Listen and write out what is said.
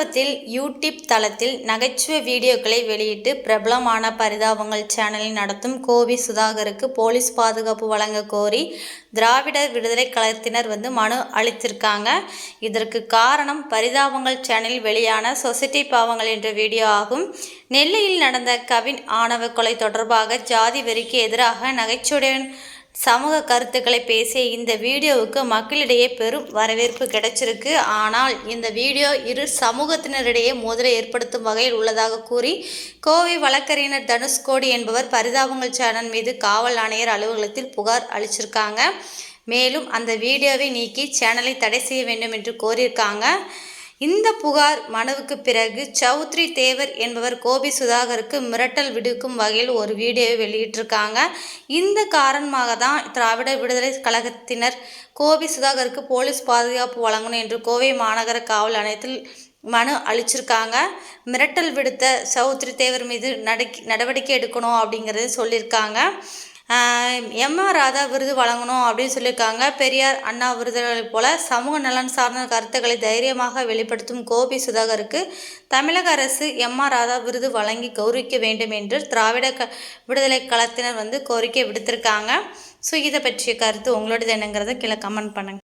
சமீபத்தில் யூடியூப் தளத்தில் நகைச்சுவை வீடியோக்களை வெளியிட்டு பிரபலமான பரிதாபங்கள் சேனலில் நடத்தும் கோவி சுதாகருக்கு போலீஸ் பாதுகாப்பு வழங்க கோரி திராவிடர் விடுதலை கழகத்தினர் வந்து மனு அளித்திருக்காங்க. இதற்கு காரணம் பரிதாபங்கள் சேனலில் வெளியான சொசைட்டி பாவங்கள் என்ற வீடியோ ஆகும். நெல்லையில் நடந்த கவின் ஆணவ கொலை தொடர்பாக ஜாதி வெறிக்கு எதிராக நகைச்சுவையுடன் சமூக கருத்துக்களை பேசிய இந்த வீடியோவுக்கு மக்களிடையே பெரும் வரவேற்பு கிடைச்சிருக்கு. ஆனால் இந்த வீடியோ இரு சமூகத்தினரிடையே மோதலை ஏற்படுத்தும் வகையில் உள்ளதாக கூறி கோவை வழக்கறிஞர் தனுஷ்கோடி என்பவர் பரிதாபங்கள் சேனல் மீது காவல் ஆணையர் அலுவலகத்தில் புகார் அளிச்சிருக்காங்க. மேலும் அந்த வீடியோவை நீக்கி சேனலை தடை செய்ய வேண்டும் என்று கோரியிருக்காங்க. இந்த புகார் மனுவுக்கு பிறகு சௌத்ரி தேவர் என்பவர் கோபி சுதாகருக்கு மிரட்டல் விடுக்கும் வகையில் ஒரு வீடியோவை வெளியிட்டிருக்காங்க. இந்த காரணமாக தான் திராவிட விடுதலை கழகத்தினர் கோபி சுதாகருக்கு போலீஸ் பாதுகாப்பு வழங்கணும் என்று கோவை மாநகர காவல் ஆணையத்தில் மனு அளிச்சிருக்காங்க. மிரட்டல் விடுத்த சௌத்ரி தேவர் மீது நடக்கி நடவடிக்கை எடுக்கணும் அப்படிங்கிறது சொல்லியிருக்காங்க. எம்ஆர் ராதா விருது வழங்கணும் அப்படின்னு சொல்லியிருக்காங்க. பெரியார் அண்ணா விருதுகளைப் போல சமூக நலன் சார்ந்த கருத்துக்களை தைரியமாக வெளிப்படுத்தும் கோபி சுதாகருக்கு தமிழக அரசு எம்ஆர் ராதா விருது வழங்கி கௌரவிக்க வேண்டும் என்று திராவிட க விடுதலை களத்தினர் வந்து கோரிக்கை விடுத்திருக்காங்க. ஸோ இதை பற்றிய கருத்து உங்களோடது என்னங்கிறத கீழே கமெண்ட் பண்ணுங்கள்